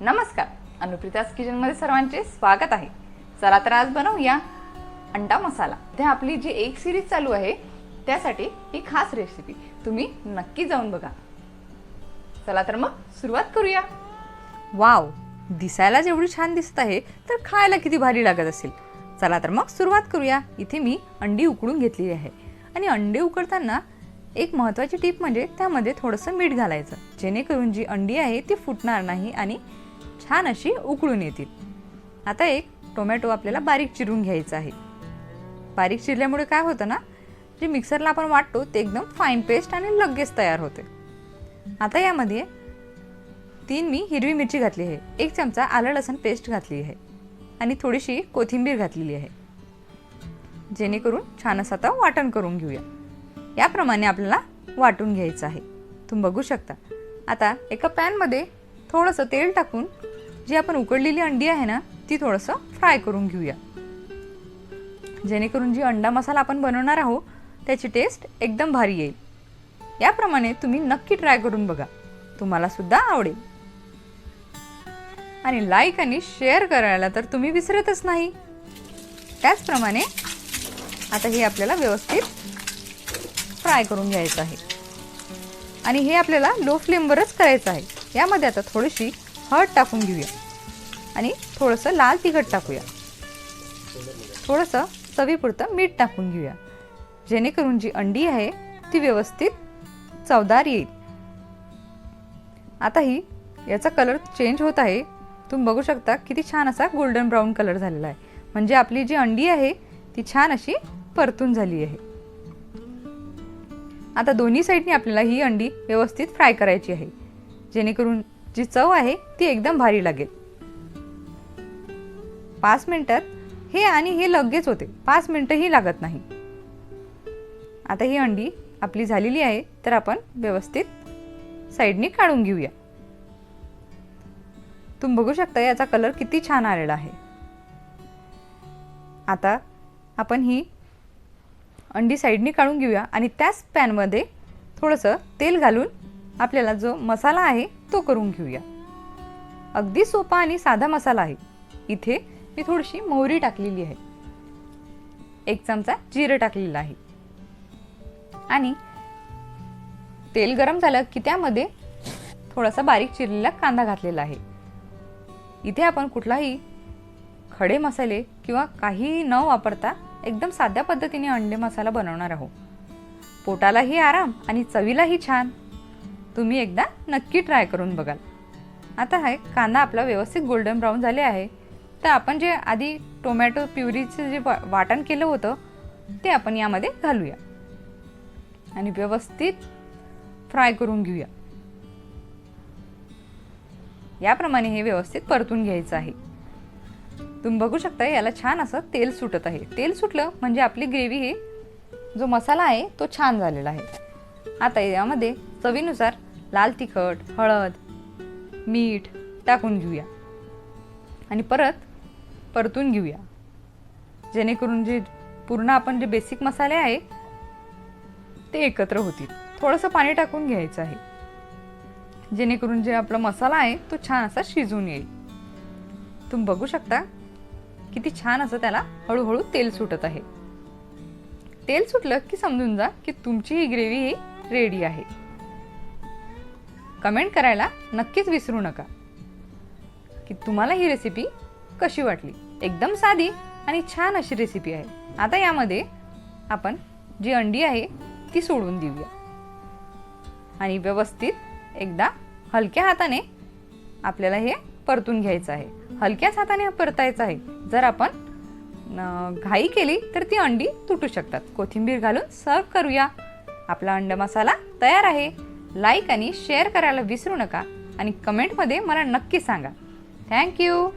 नमस्कार. अनुप्रिताज किचनमध्ये सर्वांचे स्वागत आहे. चला तर आज बनवूया अंडा मसाला. ते आपली जी एक सिरीज चालू आहे त्यासाठी ही खास रेसिपी तुम्ही नक्की जाऊन बघा. चला तर मग सुरुवात करूया. वाव दिसायला जेवढी छान दिसत आहे तर खायला किती भारी लागत असेल. चला तर मग सुरुवात करूया. इथे मी अंडी उकडून घेतलेली आहे. आणि अंडे उकडताना एक महत्त्वाची टीप म्हणजे त्यामध्ये थोडंसं मीठ घालायचं. जेणेकरून जी अंडी आहे ती फुटणार नाही आणि छान अशी उकळून येतील. आता एक टोमॅटो आपल्याला बारीक चिरून घ्यायचा आहे. बारीक चिरल्यामुळे काय होतं ना जे मिक्सरला आपण वाटतो ते एकदम फाईन पेस्ट आणि लगेच तयार होते. आता यामध्ये तीन मी हिरवी मिरची घातली आहे. एक चमचा आलं लसण पेस्ट घातली आहे. आणि थोडीशी कोथिंबीर घातलेली आहे. जेणेकरून छान असं आता वाटण करून घेऊया. याप्रमाणे आपल्याला वाटून घ्यायचं आहे. तुम्ही बघू शकता. आता एका पॅनमध्ये थोडंसं तेल टाकून जी आपण उकडलेली अंडी आहे ना ती थोडंसं फ्राय करून घेऊया. जेणेकरून जी अंडा मसाला आपण बनवणार आहोत त्याची टेस्ट एकदम भारी येईल. याप्रमाणे तुम्ही नक्की ट्राय करून बघा. तुम्हाला सुद्धा आवडेल. आणि लाईक आणि शेअर करायला तर तुम्ही विसरतच नाही. त्याचप्रमाणे आता हे आपल्याला व्यवस्थित फ्राय करून घ्यायचं आहे. आणि हे आपल्याला लो फ्लेमवरच करायचं आहे. यामध्ये आता थोडीशी हळद टाकून घेऊया. आणि थोडंसं लाल तिखट टाकूया. थोडंसं चवीपुरतं मीठ टाकून घेऊया. जेणेकरून जी अंडी आहे ती व्यवस्थित चवदार येईल. आता ही याचा कलर चेंज होत आहे. तुम्ही बघू शकता किती छान असा गोल्डन ब्राऊन कलर झालेला आहे. म्हणजे आपली जी अंडी आहे ती छान अशी परतून झाली आहे. आता दोन्ही साईडनी आपल्याला ही अंडी व्यवस्थित फ्राय करायची आहे. जेणेकरून जी चव आहे ती एकदम भारी लागेल. पाच मिनटात हे आणि हे लगेच होते. पाच मिनटंही लागत नाही. आता ही अंडी आपली झालेली आहे तर आपण व्यवस्थित साईडनी काढून घेऊया. तुम्ही बघू शकता याचा कलर किती छान आलेला आहे. आता आपण ही अंडी साईडनी काढून घेऊया आणि त्याच पॅनमध्ये थोडंसं तेल घालून आपल्याला जो मसाला आहे तो करून घेऊया. अगदी सोपा आणि साधा मसाला आहे. इथे मी थोडीशी मोहरी टाकलेली आहे. एक चमचा जिरं टाकलेलं आहे. आणि तेल गरम झालं की त्यामध्ये थोडासा बारीक चिरलेला कांदा घातलेला आहे. इथे आपण कुठलाही खडे मसाले किंवा काही न वापरता एकदम साध्या पद्धतीने अंडे मसाला बनवणार आहोत. पोटालाही आराम आणि चवीलाही छान. तुम्ही एकदा नक्की ट्राय करून बघाल. आता हा कांदा आपला व्यवस्थित गोल्डन ब्राऊन झाले आहे. तर आपण जे आधी टोमॅटो प्युरीचं जे वा- वाटण केलं होतं ते आपण यामध्ये घालूया. आणि व्यवस्थित फ्राय करून घेऊया. याप्रमाणे हे व्यवस्थित परतून घ्यायचं आहे. तुम्ही बघू शकता याला छान असं तेल सुटत आहे. तेल सुटलं म्हणजे आपली ग्रेव्ही ही जो मसाला आहे तो छान झालेला आहे. आता यामध्ये चवीनुसार लाल तिखट हळद मीठ टाकून घेऊया. आणि परत परतून घेऊया. जेणेकरून जे पूर्ण आपण जे बेसिक मसाले आहे ते एकत्र होतील. थोडंसं पाणी टाकून घ्यायचं आहे. जेणेकरून जे आपला मसाला आहे तो छान असा शिजून येईल. तुम्ही बघू शकता किती छान असं त्याला हळूहळू तेल सुटत आहे. तेल सुटलं की समजून जा की तुमची ही ग्रेव्ही ही रेडी आहे. कमेंट करायला नक्कीच विसरू नका. की तुम्हाला ही रेसिपी कशी वाटली? एकदम साधी आणि छान अशी रेसिपी आहे. आता यामध्ये आपण जी अंडी आहे ती सोडून देऊया. आणि व्यवस्थित एकदा हलक्या हाताने आपल्याला हे परतून घ्यायचं आहे. हलक्याच हाताने परतायचं आहे. जर आपण घाई केली तर ती अंडी तुटू शकतात. कोथिंबीर घालून सर्व करूया. आपला अंड मसाला तयार आहे. लाईक आणि शेअर करायला विसरू नका. आणि कमेंटमध्ये मला नक्की सांगा. थँक्यू